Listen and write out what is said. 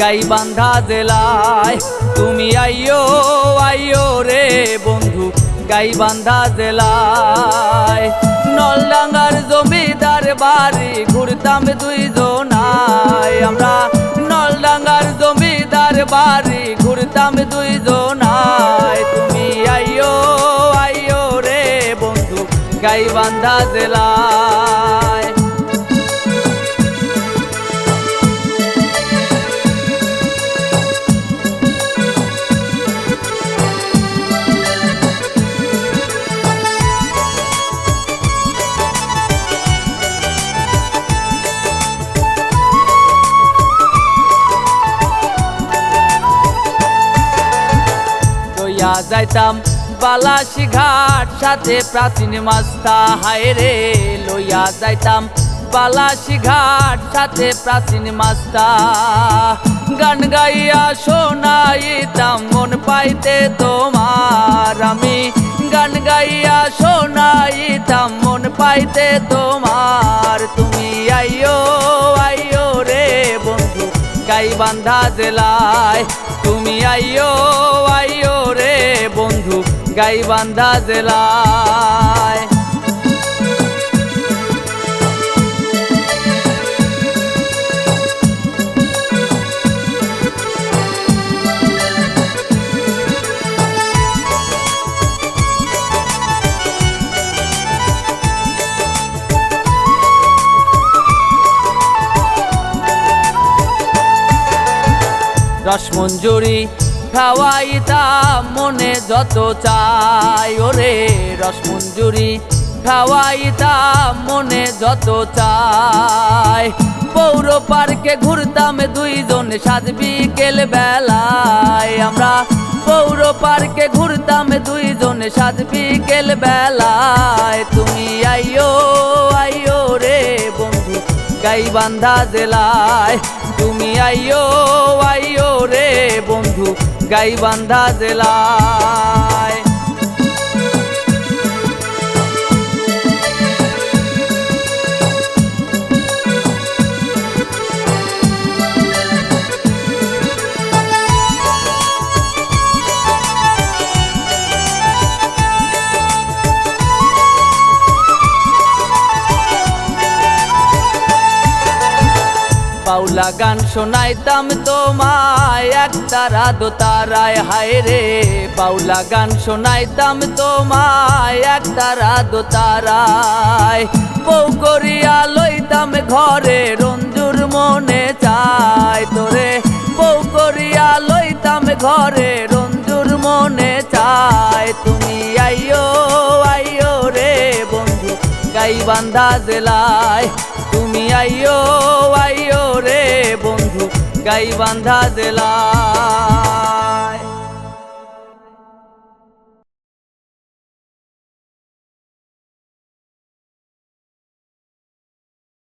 গাইবান্ধা জেলায়। তুমি আইয়ো আইয়ো রে বন্ধু গাইবান্ধা জেলায়। নলডাঙ্গার জমিদার বাড়ি ঘুরতাম দুইজনায়। আমরা নলডাঙ্গার জমিদার বাড়ি ঘুরতাম দুইজনায়। তুমি আইয়ো আইয়ো রে বন্ধু গাইবান্ধা জেলায়। লইয়া যাইতাম বালাসি ঘাট, সাথে প্রাচীন মাস্তা হায় রে, লইয়া যাইতাম বালাসি ঘাট, সাথে প্রাচীন মাস্তা। গান গাইয়া শোনাইতাম, মন পাইতে তোমার আমি। গান গাইয়া শোনাইতাম, মন পাইতে তোমার। তুমি আইয়ো আইয়ো রে বন্ধু, গাইবান্ধা জেলায়। তুমি বন্ধু গাইবান্ধা জেলায়। রসমঞ্জুরি খাওয়াইতাম মনে যত চাই। ওরে রসমঞ্জুরি, খাওয়াইতাম মনে যত চাই। পৌর পার্কে ঘুরতাম দুইজন সাজ বিকেল বেলায়। আমরা পৌর পার্কে ঘুরতাম দুইজন সাজ বিকেল বেলায়। তুমি আইয়ো আইয়ো রে বন্ধু, গাইবান্ধা জেলায়। তুমি রে বন্ধু গাইবান্ধা জেলায় বাউলা গান শোনাইতাম তোমায় এক তারা দো তারায়, হায় রে। বাউলা গান শোনাইতাম তোমায় এক তারা দো তারায়। বউ করিয়া লইতাম ঘরে, রঞ্জুর মনে চায় তোরে। বউ করিয়া লইতাম ঘরে, রঞ্জুর মনে চায়। তুমি আইয়ো আইয়ো রে বন্ধু গাই বান্ধা জেলায়। তুমি আইয়ো আইয়ো বান্ধা জেলায়